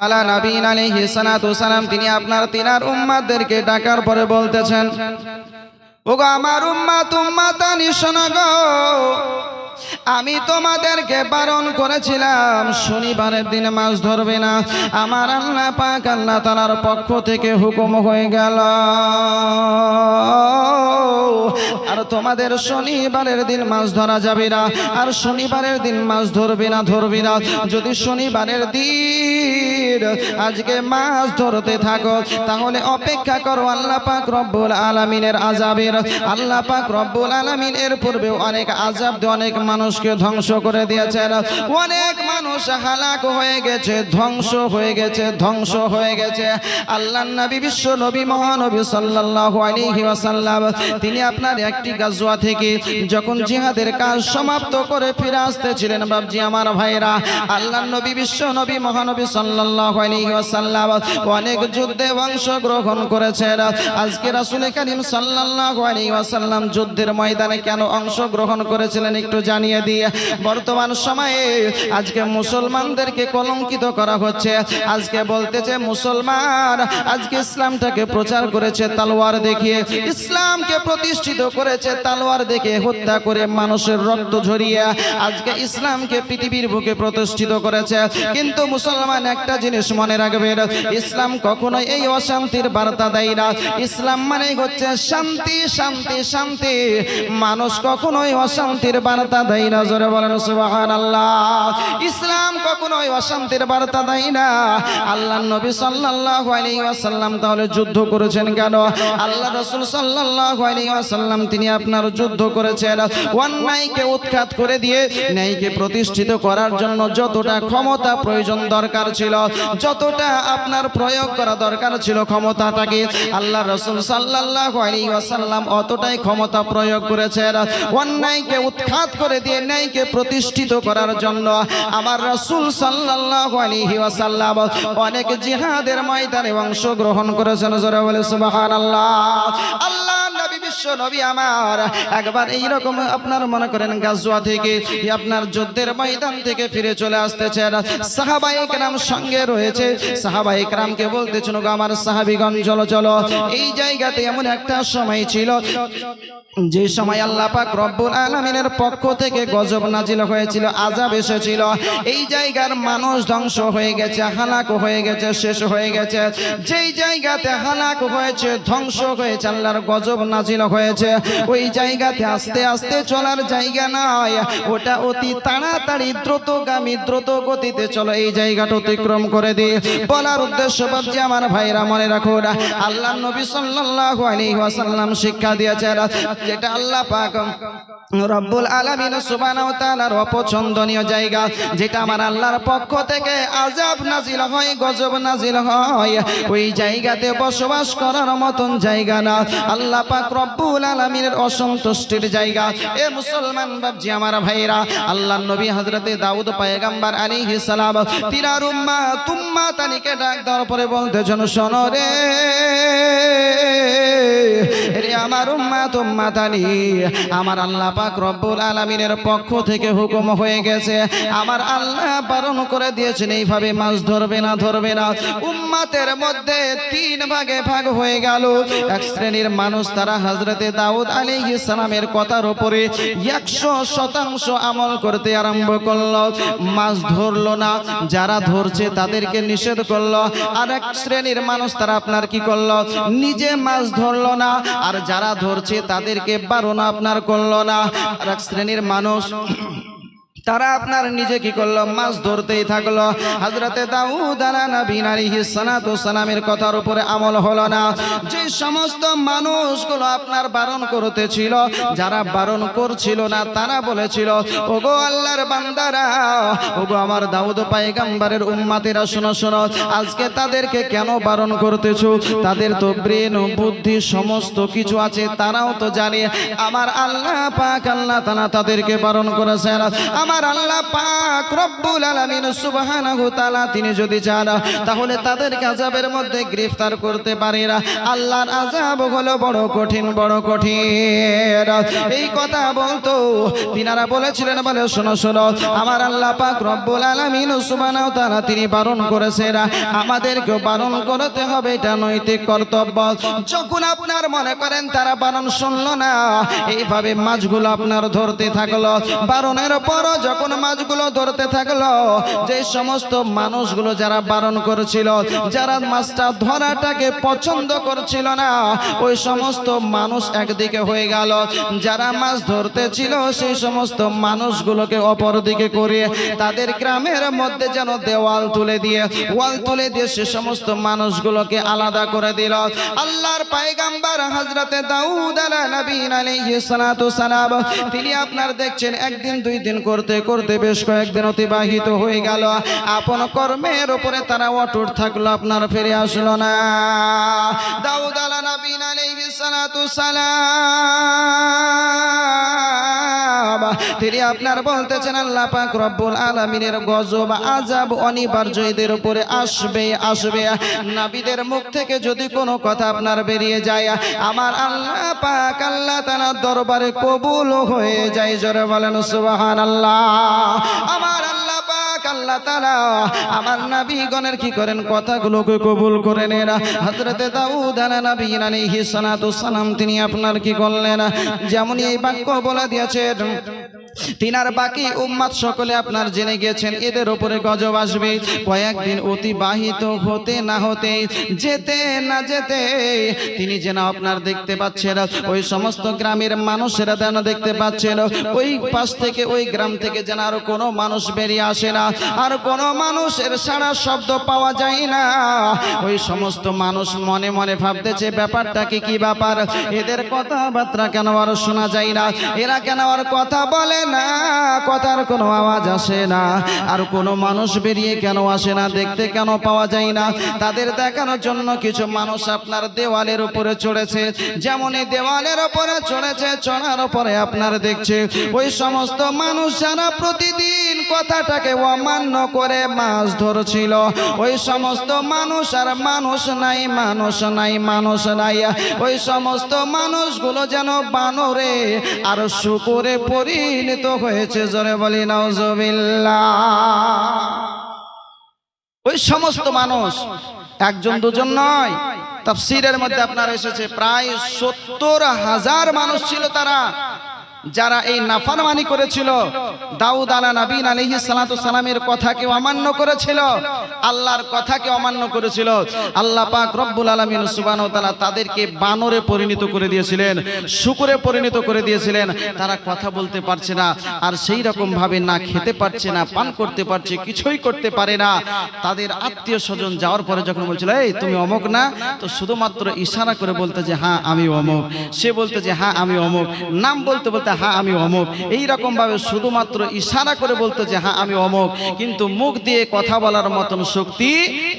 আলা নবীন আলাইহি সালাতু সালাম তিনি আপনার তিনার উম্মাদেরকে ডাকার পরে বলতেছেন, ওগো আমার উম্মা উম্মাতানি শোনো গো আমি তোমাদেরকে বারণ করেছিলাম, শনিবারের দিনে মাছ ধরবে না। আমার আল্লাহ পাক আল্লাহ তালার পক্ষ থেকে হুকুম হয়ে গেল। আর তোমাদের শনিবারের দিন মাছ ধরা যাবে না, আর শনিবারের দিন মাছ ধরবে না ধরবে না। যদি শনিবারের দিন আজকে মাছ ধরতে থাকো, তাহলে অপেক্ষা করো আল্লাহ পাক রব্বুল আলামিনের আজাবের আল্লাহ পাক রব্বুল আলামিন এর পূর্বে অনেক আজাব অনেক মানুষকে ধ্বংস করে দিয়েছেন অনেক মানুষ হালাক হয়ে গেছে, ধ্বংস হয়ে গেছে, ধ্বংস হয়ে গেছে। আল্লাহ নবী, বিশ্ব নবী, মহানবী সাল্লাল্লাহু আলাইহি তিনি আপনার একটি গাজওয়া থেকে যখন জিহাদের কাজ সমাপ্ত করে ফিরে আসতেছিলেন বাবজি আমার ভাইরা, আল্লাহ নবী, বিশ্ব নবী, মহানবী সাল্লাল্লাহু আলাইহি অনেক যুদ্ধে অংশগ্রহণ করেছেন। আজকে রাসূল করিম সাল্লাল্লাহু যুদ্ধের ময়দানে কেন অংশগ্রহণ করেছিলেন একটু জানিয়ে দিয়ে বর্তমান সময়ে আজকে মুসলমানদেরকে কলঙ্কিত করা হচ্ছে। আজকে বলতেছে, মুসলমান, আজকে ইসলামটাকে প্রচার করেছে তালোয়ার দেখিয়ে। ইসলামকে প্রতিষ্ঠিত করেছে তালোয়ার দেখে হত্যা করে মানুষের রক্ত ঝরিয়ে। আজকে ইসলামকে পৃথিবীর বুকে প্রতিষ্ঠিত করেছে। কিন্তু মুসলমান, একটা জিনিস মনে রাখবে ইসলাম কখনোই এই অশান্তির বার্তা দেয় না। ইসলাম মানে হচ্ছে শান্তি শান্তি শান্তি। মানুষ কখনোই অশান্তির বার্তা দেয় না, জোরে বলেন সুবাহান আল্লাহ ইসলাম কখনোই অশান্তির বার্তা দেয় না। আল্লাহ নবী আলাইহি ওয়াসাল্লাম তাহলে যুদ্ধ করেছেন কেন? আল্লাহ রাসূল আলাইহি ওয়াসাল্লাম তিনি আপনার যুদ্ধ করেছেন। অন্যায়কে উৎখাত করে দিয়ে ন্যায়কে প্রতিষ্ঠিত করার জন্য যতটা ক্ষমতা প্রয়োজন দরকার ছিল, যতটা আপনার প্রয়োগ করা দরকার ছিল ক্ষমতাটাকে আল্লাহ রসুল আলাইহি ওয়াসাল্লাম অতটাই ক্ষমতা প্রয়োগ করেছেন। অন্যায়কে উৎখাত করে দিয়ে ন্যায়কে প্রতিষ্ঠিত করার জন্য আমার রসুল সাল্লাহ ওয়াসাল্লাম অনেক জিহাদের ময়দানে অংশগ্রহণ করেছেন। জোরে বলে সুবাহ আল্লাহ আল্লাহ নবী, বিশ্ব নবী আমার। একবার এইরকম আপনার মনে করেন গাজওয়া থেকে আপনার যুদ্ধের ময়দান থেকে ফিরে চলে আসতেছেন। সাহাবাই একরাম সঙ্গে রয়েছে। সাহাবাই একরামকে বলতেছেন, গো আমার সাহাবিগণ, চলো চলো। এই জায়গাতে এমন একটা সময় ছিল, যে সময় আল্লাহ পাক রব্বুল আলামিনের পক্ষ থেকে গজব নাজিল হয়েছিল আজাব এসেছিল। এই জায়গার মানুষ ধ্বংস হয়ে গেছে, হালাক হয়ে গেছে, শেষ হয়ে গেছে। যেই জায়গাতে হালাক হয়েছে, ধ্বংস হয়েছে, আল্লাহর গজব নাজিল হয়েছে। ওই জায়গাতে আস্তে আস্তে চলার জায়গা নয় ওটা অতি তাড়াতাড়ি, দ্রুতগামী, দ্রুত গতিতে চলো। এই জায়গাটা অতিক্রম করে দিয়ে বলার উদ্দেশ্য ভাবছি আমার ভাইরা, মনে রাখুন আল্লাহ নবী সাল্লাল্লাহু আলাইহি ওয়াসাল্লাম শিক্ষা দিয়েছেন, যেটা আল্লাহ পাক রব্বুল আলামিন সুবহানাহু ওয়া তাআলার অপছন্দনীয় জায়গা, যেটা আমার আল্লাহর পক্ষ থেকে আযাব নাজিল হয়, গজব নাজিল হয়। ওই জায়গাতে বসবাস করার মতন জায়গা না। আল্লাহ পাক রব্বুল আলামিনের অসন্তুষ্টির জায়গা। এ মুসলমান বাবজি আমার ভাইরা আল্লাহ নবী হজরতে দাউদ পায়গাম্বার আলাইহিস সালাম তিনার উম্মা তুম্মা তানিকে ডাক দেওয়ার পরে বলতে শোনো রে আমার উম্মা তুম্মা তানি আমার আল্লাহ পাক রব্বুল আলামিনের পক্ষ থেকে হুকুম হয়ে গেছে। আমার আল্লাহ বারণ করে দিয়েছেন, এইভাবে মাছ ধরবে না ধরবে না। উম্মাতের মধ্যে তিন ভাগে ভাগ হয়ে গেল। এক শ্রেণির মানুষ তারা হজরতে দাউদ আলাইহিস সালামের কথার উপরে একশো শতাংশ আমল করতে আরম্ভ করল। মাছ ধরলো না, যারা ধরছে তাদেরকে নিষেধ করল। আর এক শ্রেণির মানুষ তারা আপনার কি করল? নিজে মাছ ধরলো না, আর যারা ধরছে তাদেরকে বারণ আপনার করল না। আর এক শ্রেণির মানুষ তারা আপনার নিজে কি করল? মাছ ধরতেই থাকল। হজরতে দাউদ আলা নবী আলাইহিস সালাতু সালামের কথার উপরে আমল হলো না। যে সমস্ত মানুষগুলো আপনার বারণ করতেছিল, যারা বারণ করছিল না, তারা বলেছিল, ওগো আল্লাহর বান্দারা, ওগো আমার দাউদ পায়গাম্বারের উম্মাতেরা, শোনো শোনো, আজকে তাদেরকে কেন বারণ করতেছো? তাদের তো ব্রেন, বুদ্ধি, সমস্ত কিছু আছে, তারাও তো জানে। আমার আল্লাহ পাক আল্লাহ তাআলা তাদেরকে বারণ করেছেন। আমার আমার আল্লাহ পাক রব্বুল আলামিন সুবহানাহু তাআলা, তিনি যদি চান, তাহলে তাদেরকে আযাবের মধ্যে গ্রেফতার করতে পারে না। আল্লাহর আযাব হলো বড় কঠিন বড় কঠিন। এই কথা বলতো, তিনারা বলেছিলেন, বলে শোনো শোনো, আমার আল্লাহ পাক রব্বুল আলামিন সুবহানাহু তাআলা, তিনি বারণ করেছেন। আমাদেরকে বারণ করতে হবে, এটা নৈতিক কর্তব্য। যখন আপনার মনে করেন তারা বারণ শুনলো না, এইভাবে মাছগুলো আপনার ধরতে থাকল, বারণের পর যখন মাছগুলো ধরতে থাকল, যে সমস্ত মানুষগুলো যারা বারণ করেছিল, যারা মাছটা ধরাটাকে পছন্দ করছিল না, ওই সমস্ত মানুষ একদিকে হয়ে গেল। যারা মাছ ধরতে ছিল সেই সমস্ত মানুষগুলোকে অপর দিকে করে তাদের গ্রামের মধ্যে যেন দেওয়াল তুলে দিয়ে, ওয়াল তুলে দিয়ে সে সমস্ত মানুষগুলোকে আলাদা করে দিল। আল্লাহর পায়গাম্বার হাজরাতে দাউদ আলা নবীন আলাইহিস সালাতু সালাম, তিনি আপনার দেখছেন, একদিন দুই দিন করতে করতে করতে বেশ কয়েকদিন অতিবাহিত হয়ে গেল। আপন কর্মের উপরে তারা অটুট থাকল, আপনার ফিরে আসলো না। তিনি আপনার বলতেছেন, আল্লাহ পাক রব্বুল আলামিনের গজব, আযাব অনিবার্য এদের উপরে আসবে আসবে। নাবিদের মুখ থেকে যদি কোনো কথা আপনার বেরিয়ে যায়, আমার আল্লাহ পাক আল্লাহ তাআলার দরবারে কবুল হয়ে যায়। জোরে বলেন, সুবহানাল্লাহ। আমার আল্লাহ পাক, আল্লাহ তারা আমার নবীগণের কি করেন? কথাগুলোকে কবুল করে নেন। হযরতে দাউদ আলাইহিস আলাইহিস সালাতু সালাম, তিনি আপনার কি করলেন? যেমন এই বাক্য বলা দিয়েছেন তিনার বাকি উম্মাদ সকলে আপনার জেনে গেছেন এদের উপরে গজব আসবে। কয়েকদিন অতিবাহিত হতে না হতে, যেতে না যেতে, তিনি যেন আপনার দেখতে পাচ্ছেন, ওই সমস্ত গ্রামের মানুষেরা যেন দেখতে পাচ্ছেন, ওই পাশ থেকে ওই গ্রাম থেকে যেন আর কোনো মানুষ বেরিয়ে আসে না, আর কোনো মানুষের সারা শব্দ পাওয়া যায় না। ওই সমস্ত মানুষ মনে মনে ভাবতেছে ব্যাপারটা কি ব্যাপার? এদের কথাবার্তা কেন আর শোনা যায় না? এরা কেন আর কথা বলে না, কথার কোনো আওয়াজ আসে না। আর কোনো মানুষ বেরিয়ে কেন আসে না, দেখতে কেন পাওয়া যায় না? তাদের দেখানোর জন্য কিছু মানুষ আপনার দেওয়ালের উপরে চড়েছে। যেমন এই দেওয়ালের উপরে চড়েছে, চড়ার উপরে আপনার দেখছে। ওই সমস্ত মানুষ যারা প্রতিদিন কথাটাকে অমান্য করে মাছ ধরছিল, ওই সমস্ত মানুষ আর মানুষ নাই মানুষ নাই মানুষ নাই। ওই সমস্ত মানুষগুলো যেন বানরে আর শুকুরে পরিণত হয়েছে, জোরে বলি নজবিল্লা ওই সমস্ত মানুষ একজন, দুজন নয়, তাফসিরের মধ্যে আপনার এসেছে, প্রায় সত্তর হাজার মানুষ ছিল তারা। যারা এই নাফারমানি করেছিল, দাউদ আলা নবীন আলাইহি সালাতু সালামের কথাকে অমান্য করেছিল, আল্লাহর কথাকে অমান্য করেছিল। আল্লাহ পাক রব্বুল আলামিন ওয়া তাদেরকে বানরে পরিণত করে দিয়েছিলেন, শুকুরে পরিণত করে দিয়েছিলেন। তারা কথা বলতে পারছে না, আর সেই রকম ভাবে না খেতে পারছে না, পান করতে পারছে, কিছুই করতে পারে না। তাদের আত্মীয় স্বজন যাওয়ার পরে যখন বলছিল, এই, তুমি অমুক না? তো শুধুমাত্র ইশারা করে বলতে যে হ্যাঁ আমি অমুক। সে বলতে যে হ্যাঁ আমি অমুক। নাম বলতে বলতে হ্যাঁ আমি অমুক। এই রকম ভাবে শুধুমাত্র ইশারা করে বলতো যে হ্যাঁ আমি অমুক। কিন্তু মুখ দিয়ে কথা বলার মতন শক্তি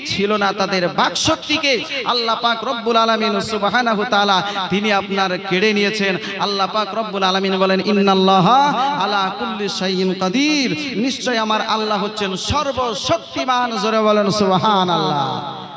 ছিল না তাদের বাক শক্তিকে আল্লাহ পাক রব্বুল আলামিন সুবহানাহু তাআলা তিনি আপনার কেড়ে নিয়েছেন। আল্লাহ পাক রব্বুল আলামিন বলেন, ইন্নাল্লাহা আলা কুল্লি শাইইন কাদির। নিশ্চয় আমার আল্লাহ হচ্ছেন সর্বশক্তিমান। জোরে বলেন, সুবহানাল্লাহ। আল্লাহ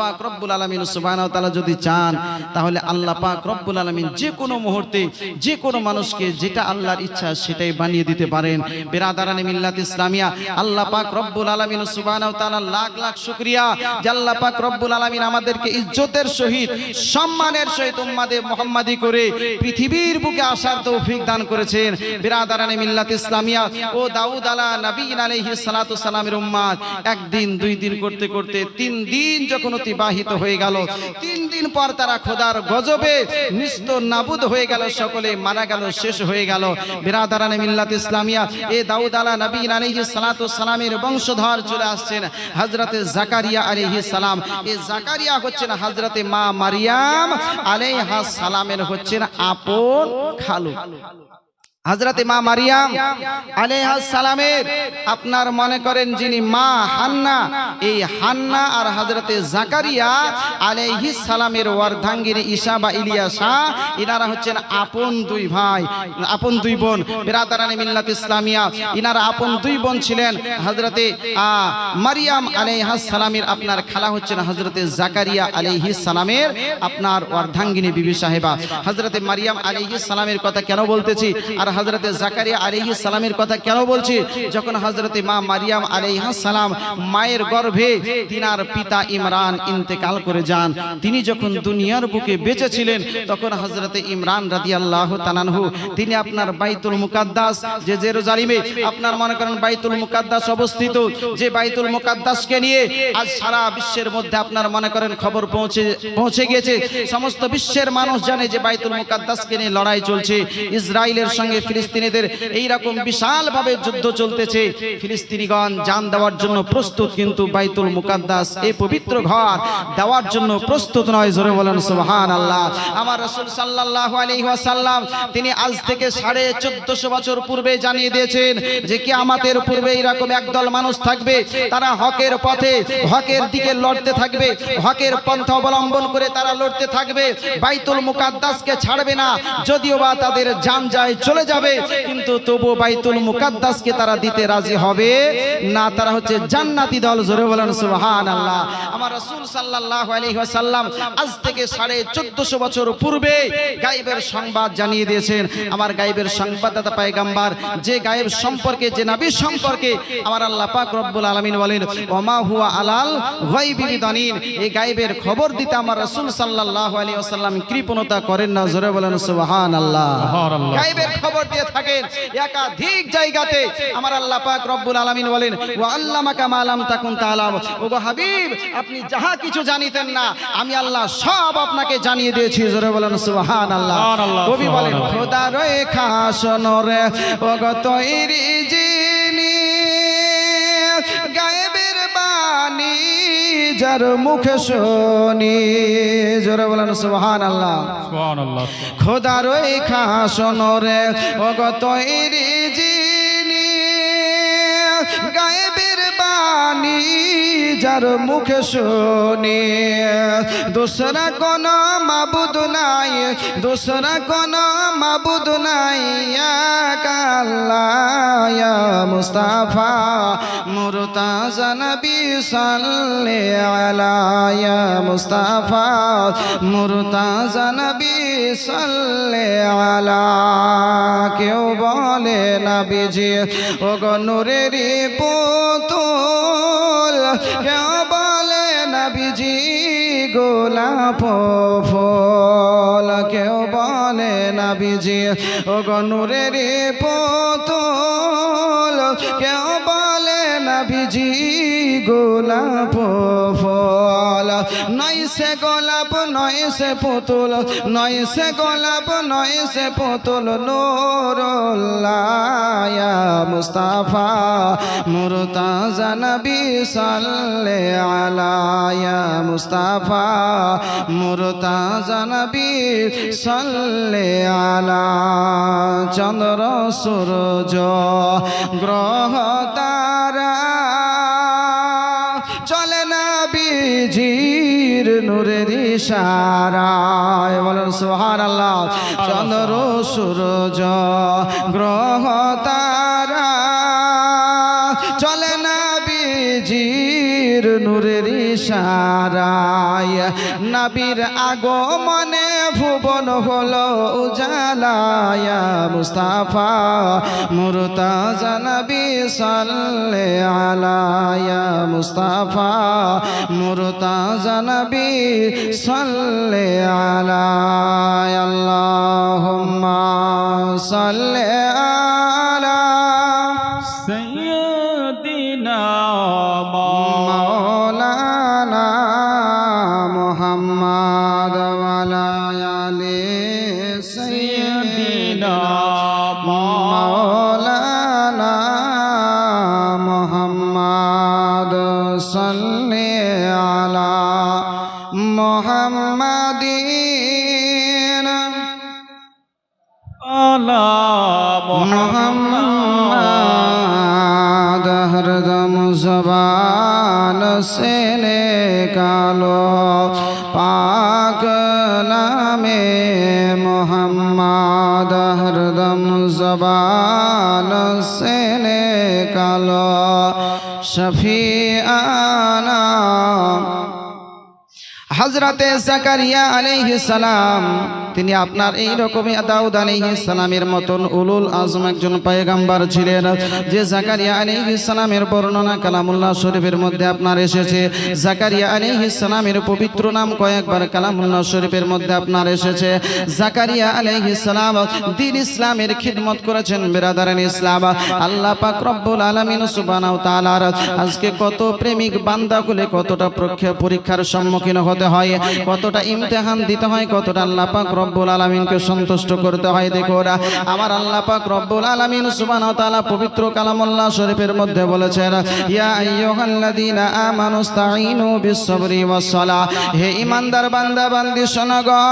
পাক রব্বুল আলামিন সুবহানাহু ওয়া তাআলা যদি চান, তাহলে আল্লাহ পাক রব্বুল আলামিন যে কোনো মুহূর্তে, যে কোনো মানুষকে যেটা আল্লাহর ইচ্ছা সেটাই বানিয়ে দিতে পারেন। বেরাদারানি মিল্লাত ইসলামিয়া, আল্লাহ পাক রব্বুল আলামিন সুবহানাহু ওয়া তাআলা লাখ লাখ শুক্রিয়া যে আল্লাহ পাক রব্বুল আলামিন আমাদেরকে ইজ্জতের সহিত, সম্মানের সহিত উম্মাদে মুহাম্মাদি করে পৃথিবীর বুকে আসার তৌফিক দান করেছেন। বেরাদারানি মিল্লাত ইসলামিয়া, ও দাউদ আলা নবীন আলাইহিস সালাতু সালামের উম্মাদ, একদিন, দুই দিন করতে করতে, তিন দিন যখন অতিবাহিত হয়ে গেল, তিন দিন পর তারা খোদার গজবে নিস্ত নাবুদ হয়ে গেল, সকলে মারা গেল, শেষ হয়ে গেল। বিরাদারানে মিল্লাত ইসলামিয়া, এ দাউদ আলা নবীন আলাইহিস সালাতু সালামের বংশধর চলে আসছেন হযরতে জাকারিয়া আলাইহিস সালাম। এ জাকারিয়া হচ্ছেন হযরতে মা মারিয়াম আলাইহাস সালামের হচ্ছেন আপন খালু। হাজরাতে মা মারিয়াম সালামের আপনার মনে করেন যিনি মা হান্না এই হান্না আর হাজরাতে জাকারিয়া সালামের ওয়ার্ধাঙ্গিনী ঈশা বা ইলিয়াসা ইনারা হচ্ছেন আপন দুই ভাই আপন দুই বোন। বেরাদারানি মিল্লাত ইসলামিয়া ইনারা আপন দুই বোন ছিলেন। হাজরাতে আহ, মারিয়াম সালামের আপনার খালা হচ্ছেন হাজরাতে জাকারিয়া সালামের আপনার অর্ধাঙ্গিনী বিবি সাহেবা। হাজরাতে মারিয়াম সালামের কথা কেন বলতেছি? আর হাজরাতে জাকারিয়া আলাইহিস সালামের কথা কেন বলছি? যখন হাজরাতে মা মারিয়াম আলাইহিস সালাম মায়ের গর্ভে তিনার পিতা ইমরান ইন্তেকাল করে যান, তিনি যখন দুনিয়ার বুকে বেঁচে ছিলেন, তখন হজরতে ইমরান রাদিয়াল্লাহু তাআলাহু, তিনি আপনার বাইতুল মুকাদ্দাস, যে জেরুজালিমে আপনার মনে করেন বাইতুল মুকাদ্দাস অবস্থিত, যে বাইতুল মুকাদ্দাসকে নিয়ে আজ সারা বিশ্বের মধ্যে আপনার মনে করেন খবর পৌঁছে পৌঁছে গিয়েছে। সমস্ত বিশ্বের মানুষ জানে যে বাইতুল মুকাদ্দাসকে নিয়ে লড়াই চলছে। ইসরায়েলের সঙ্গে ফিলিস্তিনিদের এই রকম বিশাল ভাবে যুদ্ধ চলতেছে। ফিলিস্তিনিগণ জান দেওয়ার জন্য প্রস্তুত কিন্তু বাইতুল মুকাদ্দাস এই পবিত্র ঘর দেওয়ার জন্য প্রস্তুত নয়, জোরে বলেন সুবহান আল্লাহ আমার রসুল আলাইহি ওয়াসাল্লাম, তিনি আজ থেকে সাড়ে চোদ্দশো বছর পূর্বে জানিয়ে দিয়েছেন যে কি আমাদের পূর্বে এরকম একদল মানুষ থাকবে, তারা হকের পথে, হকের দিকে লড়তে থাকবে, হকের পন্থা অবলম্বন করে তারা লড়তে থাকবে। বাইতুল মুকাদ্দাসকে ছাড়বে না, যদিও বা তাদের জান যায়, চলে যাবে কিন্তু তবু বাইতুল মুকাদ্দাসকে তারা দিতে রাজি হবে। না তারা হচ্ছে জান্নাতি দল জোরে বলেন সুবহান আল্লাহ আমার রাসূল সাল্লাল্লাহু আলাইহি ওয়াসাল্লাম আজ থেকে সাড়ে চোদ্দশো বছর পূর্বে গায়েবের সংবাদ জানিয়ে দিয়েছেন। আমার গায়েবের সংবাদদাতা পায়গাম্বার যে গায়েব সম্পর্কে যে নবী সম্পর্কে আমার আল্লাহ পাক রব্বুল আলামিন বলেন ওমা হুয়া আলাল গায়বি বিদানিন। এই গায়েবের খবর দিতে আমার রাসূল সাল্লাল্লাহু আলাইহি ওয়াসাল্লাম কৃপণতা করেন না জোরে বলেন সুবহানাল্লাহ। সুবহানাল্লাহ। গায়েবের খবর দিয়ে থাকেন একাধিক জায়গাতে। আমার আল্লাহ পাক রব্বুল আলামিন বলেন ওয়া আল্লামাকা মা লাম তাকুন তাআলাম ওগো হাবিব আপনি যাহা কিছু জানিতেন না আমি আল্লাহ সব আপনাকে জানিয়ে দিয়েছি। জোরে বলেন সুবহানাল্লাহ। সুবহানাল্লাহ, কবি বলেন খোদা খোদা রয়ে খাসনরে ওগো তৈরি যিনি যার মুখে শুনি। জোরে বলেন সুহান আল্লাহ খোদার ওই খাসনরে অগত যিনি গায়েবের বাণী। যার মুখে শুনি। দোসরা কোন মাবুদ নাই, দোসরা কোন মাবুদ নাই। কাল্লায়া মুস্তাফা, মুরতাজা নবী সাল্লে আলায়া মুস্তাফা, মুরতাজা নবী সাল্লে আলা। কেউ বলে নবীজি ও গো নূরেরই পুতুল কেউ বলে নবীজি, গোলাপ ফল? কেউ বলে নবীজি ও গো নূরেরই পুতুল? কেউ বলে নবীজি, গোলাপ নয় সে গোলাপ নয় সে পুতুল নয় সে গোলাপ নয় সে পুতুল। নূরুল্লাহ মুস্তাফা, মুরতাজা নবী সাল্লে আলায়া মুস্তাফা, মুরতাজা নবী সাল্লে আলা চন্দ্র সূর্য, গ্রহ তারা ইশারায় বলেন সোহার আল্লাহ চন্দ্র সূর্য গ্রহ, তারা। চলে না বিজির নূরের ইশারায়। নাবির আগমনে ভুবন হলো উজালায়া মুস্তাফা, মুরতাজা নবী সাল্লে আলায়া মুস্তাফা, মুরতাজা নবী সাল্লে আলায়া, আল্লাহুম্মা সাল্লে আলা জবান সে কালো পাক নামে মোহাম্মদ হরদম জবান সে কালো শফি আনা হজরতে জাকারিয়া আলাইহিস সালাম তিনি আপনার এই রকমই দাউদ আলাইহিস সালামের মতন উলুল আজম একজন পয়গাম্বার ছিলেন। যে জাকারিয়া আলাইহিস সালামের বর্ণনা কালামুল্লাহ শরীফের মধ্যে আপনার এসেছে। জাকারিয়া আলাইহিস সালামের পবিত্র নাম কয়েকবার কালামুল্লাহ শরীফের মধ্যে আপনার এসেছে। জাকারিয়া আলাইহিস সালাম দিন ইসলামের খিদমত করেছেন বেরাদারান ইসলাম। আল্লাহ পাক রব্বুল আলামিন সুবহানাহু তাআলার আজকে কত প্রেমিক বান্দা খুলে কতটা পরীক্ষা- পরীক্ষার সম্মুখীন হতে হয় কতটা ইমতিহান দিতে হয় কতটা আল্লাহ পাক রব্বুল আলমিনকে সন্তুষ্ট করতে হয়, দেখো ওরা। আমার আল্লাহ পাক রব্বুল আলমিন সুবান তালা পবিত্র কালামুল্লাহ শরীফের মধ্যে বলেছেন, ইয়া হে ইমানদার বান্দা, বান্দি, শোনো গো।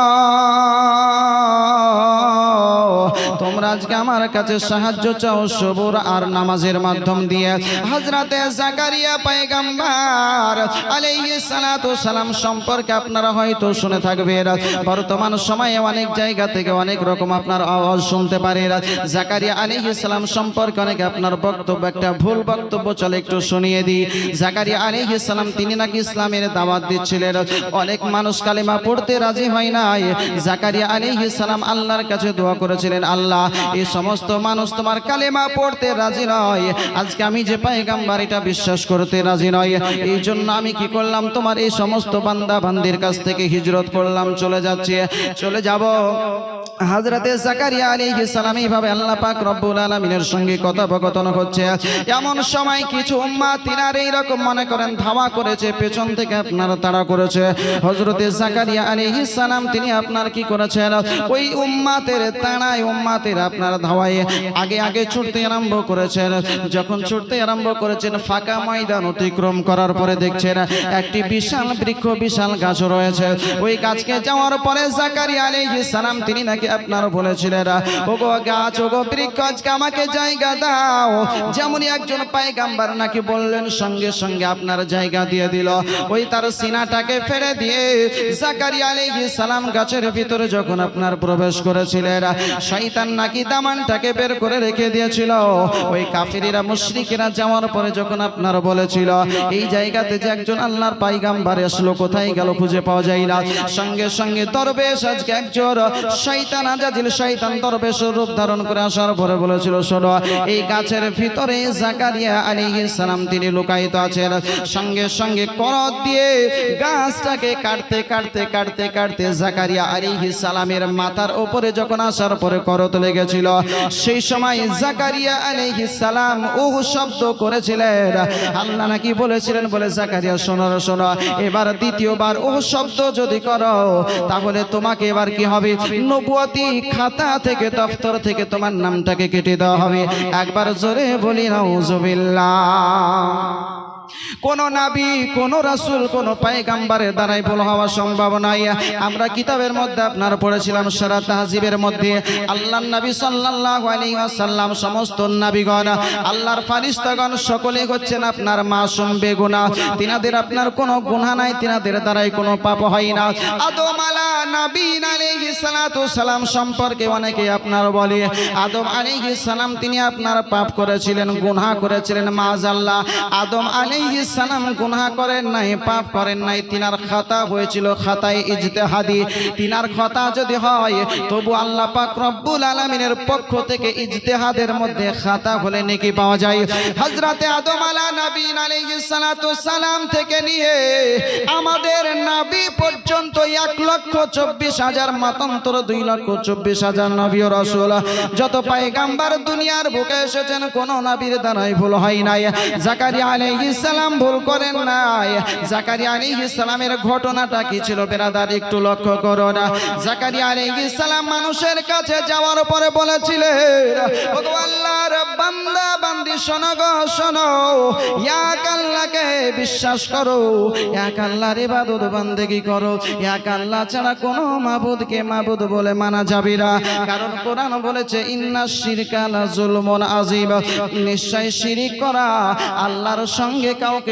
তোমরা আজকে আমার কাছে সাহায্য চাও সবুর আর নামাজের মাধ্যম দিয়ে। হযরতে জাকারিয়া পয়গম্বর আলাইহিস সালাতু সালাম সম্পর্কে আপনারা হয়তো শুনে থাকবেন। বর্তমান সময়ে অনেক জায়গা থেকে অনেক রকম আপনার আওয়াজ শুনতে পারেন জাকারিয়া আলাইহিস সালাম সম্পর্কে অনেক আপনার বক্তব্য, একটা ভুল বক্তব্য চলে একটু শুনিয়ে দিই। জাকারিয়া আলাইহিস সালাম তিনি নাকি ইসলামের দাওয়াত দিচ্ছিলেন। অনেক মানুষ কালিমা পড়তে রাজি হয় নাই। জাকারিয়া আলাইহিস সালাম আল্লাহর কাছে দোয়া করেছিলেন, আল্লাহ, এই সমস্ত মানুষ তোমার কালেমা পড়তে রাজি নয়। আজকে আমি যে পাইগাম্বার এটা বিশ্বাস করতে রাজি নয় এই জন্য আমি কি করলাম, তোমার এই সমস্ত বান্দা বান্দির কাছ থেকে হিজরত করলাম, চলে যাচ্ছে, চলে যাব। হাজরাতে জাকারিয়া আলাইহিস সালাম এইভাবে আল্লাহ পাক রব্বুল আলামিনের সঙ্গে কথোপকথন হচ্ছে। এমন সময় কিছু উম্মাহ এই রকম মনে করেন, ধাওয়া করেছে, পেছন থেকে আপনারা তাড়া করেছে। হযরতে জাকারিয়া আলাইহিস সালাম, তিনি আপনার কি করেছেন? ওই উম্মাতের তাড়ায় উম্মাতের, আপনার ধাওয়ায় আগে আগে ছুটতে আরম্ভ করেছেন। যখন ছুটতে আরম্ভ করেছেন, ফাঁকা ময়দান অতিক্রম করার পরে দেখছেন একটি বিশাল বৃক্ষ, বিশাল গাছ রয়েছে। ওই গাছকে যাওয়ার পরে জাকারিয়া আলাইহিস সালাম, তিনি নাকি আপনার বলেছিলেন, ওগো গাছ, ওগো বৃক্ষ, আজকে আমাকে জায়গা দাও। যেমনই একজন পায়গাম্বার নাকি বললেন, সঙ্গে সঙ্গে আপনার জায়গা দিয়ে দিল। ওই তার সিনাটাকে ফেলে দিয়ে জাকারিয়া আলাইহিস সালাম গাছের ভিতরে যখন আপনার প্রবেশ করেছিলেন শয়তান নাকি দামানটাকে বের করে রেখে দিয়েছিল। ওই কাফিরিরা মুশরিকেরা যাওয়ার পরে যখন আপনার বলেছিল, এই জায়গাতে যে একজন আল্লাহর পাইগাম্বার আসলো, কোথায় গেল খুঁজে পাওয়া যায় না? সঙ্গে সঙ্গে দরবেশ আজকে একজন শয়তান আজাজিল শয়তান দরবেশ রূপ ধারণ করে আসার পরে বলেছিল, শোনো, এই গাছের ভিতরে জাকারিয়া আলাইহিস সালাম তিনি লুকায়িত আছেন। সঙ্গে সঙ্গে করত দিয়ে গাছটাকে কাটতে কাটতে কাটতে কাটতে জাকারিয়া আলাইহিস সালামের মাথার উপরে যখন আসার পরে করত লেগেছিল। সেই সময় জাকারিয়া আলাইহিস সালাম উহ শব্দ করেছিলেন। আল্লাহ নাকি বলেছিলেন, বলে, জাকারিয়া, শোনো শোনো, এবার দ্বিতীয়বার উহ শব্দ যদি করো, তাহলে তোমাকে এবার কি হবে? নবুয়তি খাতা থেকে, দফতর থেকে তোমার নামটাকে কেটে দেওয়া হবে। একবার জোরে বলি, নাউজুবিল্লাহ। কোন নাবি, কোন রাসূল, কোন পায়গাম্বারের দ্বারাই ভুল হওয়া সম্ভব নয়। আমরা কিতাবের মধ্যে আপনার পড়েছিলাম সারা তাহজিবের মধ্যে। আল্লাহ নবী সাল্লাল্লাহু আলাইহি ওয়াসাল্লাম সমস্ত নবীগণ, আল্লাহর ফারিস্তাগণ সকলে হচ্ছেন আপনার মাসুম বেগুনাহ তিনাদের আপনার কোনো গুনাহ নাই, তিনাদের দ্বারাই কোনো পাপ হয় না। আদম আলা নবীন আলাইহিস সালাতু সালাম সম্পর্কে অনেকে আপনার বলে, আদম আলাইহিস সালাম তিনি আপনার পাপ করেছিলেন, গুনাহ করেছিলেন মাজাল্লাহ আদম আলাইহিস সালাম গুনাহ করেন নাই, পাপ করেন নাই, তিনার খাতা হয়েছিল খাতায় ইজতেহাদি। তিনার খাতা যদি হয়, তবু আল্লাহ পাক রব্বুল আলামিনের পক্ষ থেকে ইজতেহাদের মধ্যে খাতা হলে নাকি পাওয়া যায়। হযরতে আদম আলা নবীন আলাইহিস সালাতু সালাম থেকে নিয়ে আমাদের নবী পর্যন্ত এক লক্ষ চব্বিশ হাজার, মতান্তর দুই লক্ষ চব্বিশ হাজার নবী রসুল। যত পায়গাম্বার দুনিয়ার বুকে এসেছেন, কোন নবীর দ্বারাই ভুল হয় নাই। জাকারিয়া আলাইহিস সালাম ভুল করেন নাই। জাকারিয়া আলাইহিস সালামের ঘটনাটা কি ছিল বেরাদার, একটু লক্ষ্য করো না। জাকারিয়া আলাইহিস সালাম মানুষের কাছে যাওয়ার পরে বলেছিলেন আল্লাহর বান্দা, বান্দি, শোনো গো, শোনো। এক আল্লাহকে বিশ্বাস করো, এক আল্লাহর ইবাদত বান্দেগি করো। এক আল্লাহ ছাড়া কোনো মাবুদকে মাবুদ বলে মানা যাবে না। কারণ কোরআন বলেছে, ইন্না শিরকালা জুলমন আজিব নিশ্চয় শিরিক করা আল্লাহর সঙ্গে কাউকে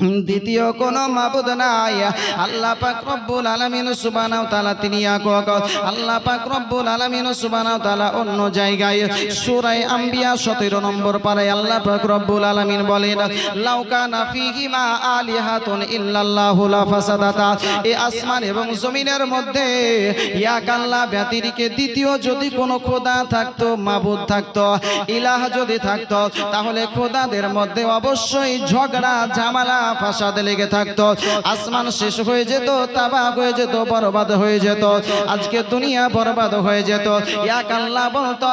দ্বিতীয় কোন মাবুদ নাই। আল্লাহ পাক রব্বুল আলামিন সুবহানাহু তাআলা তিনি একক আল্লাহ পাক রব্বুল আলামিন সুবহানাহু তাআলা অন্য জায়গায় সূরা আম্বিয়া 17 নম্বর পারায় আল্লাহ পাক রব্বুল আলামিন বলেন, লাউ কানা ফীহিমা আলিহাতুন ইল্লাল্লাহু লা ফাসাদাতা। এই আসমান এবং জমিনের মধ্যে এক আল্লাহ ব্যতিরিকে দ্বিতীয় যদি কোনো খোদা থাকতো, মাবুদ থাকতো, ইলাহ যদি থাকতো, তাহলে খোদাদের মধ্যে অবশ্যই ঝগড়া, ঝামেলা ফাসাদ লেগে থাকতো, আসমান শেষ হয়ে যেত তাবাক হয়ে যেত, বরবাদ হয়ে যেত, আজকে দুনিয়া বরবাদ হয়ে যেত। এক আল্লাহ বলতো,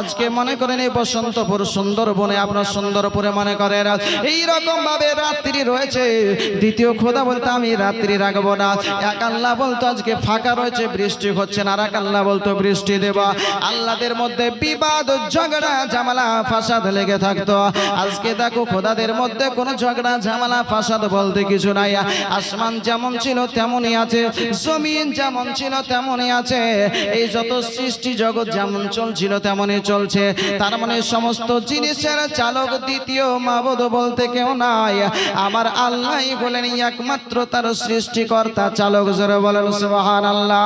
আজকে মনে করেন এই বসন্তপুর সুন্দরবনে, আপনার সুন্দরপুরে মনে করেন এই রকম ভাবে রাত্রি রয়েছে। দ্বিতীয় খোদা বলতো, আমি রাত্রি রাখব না। এক আল্লাহ বলতো, আজকে ফাঁকা রয়েছে, বৃষ্টি হচ্ছে না। আর এক আল্লাহ বলতো, বৃষ্টি দেবা। আল্লাহদের মধ্যে বিবাদ, ঝগড়া, ঝামেলা, ফাসাদ লেগে থাকতো। আজকে দেখো খোদাদের মধ্যে কোনো ঝগড়া, ঝামেলা ফাসাদ বলতে কিছু নাই। আসমান যেমন ছিল তেমনই আছে, জমিন যেমন ছিল তেমনই আছে। এই যত সৃষ্টি জগৎ যেমন চলছিল তেমনই চলছে। তার মানে সমস্ত জিনিসের চালক দ্বিতীয় মাবদ বলতে কেউ নাই। আমার আল্লাহ বলেন, একমাত্র তার সৃষ্টিকর্তা চালক। জোরে বলেন, সুবহানাল্লাহ।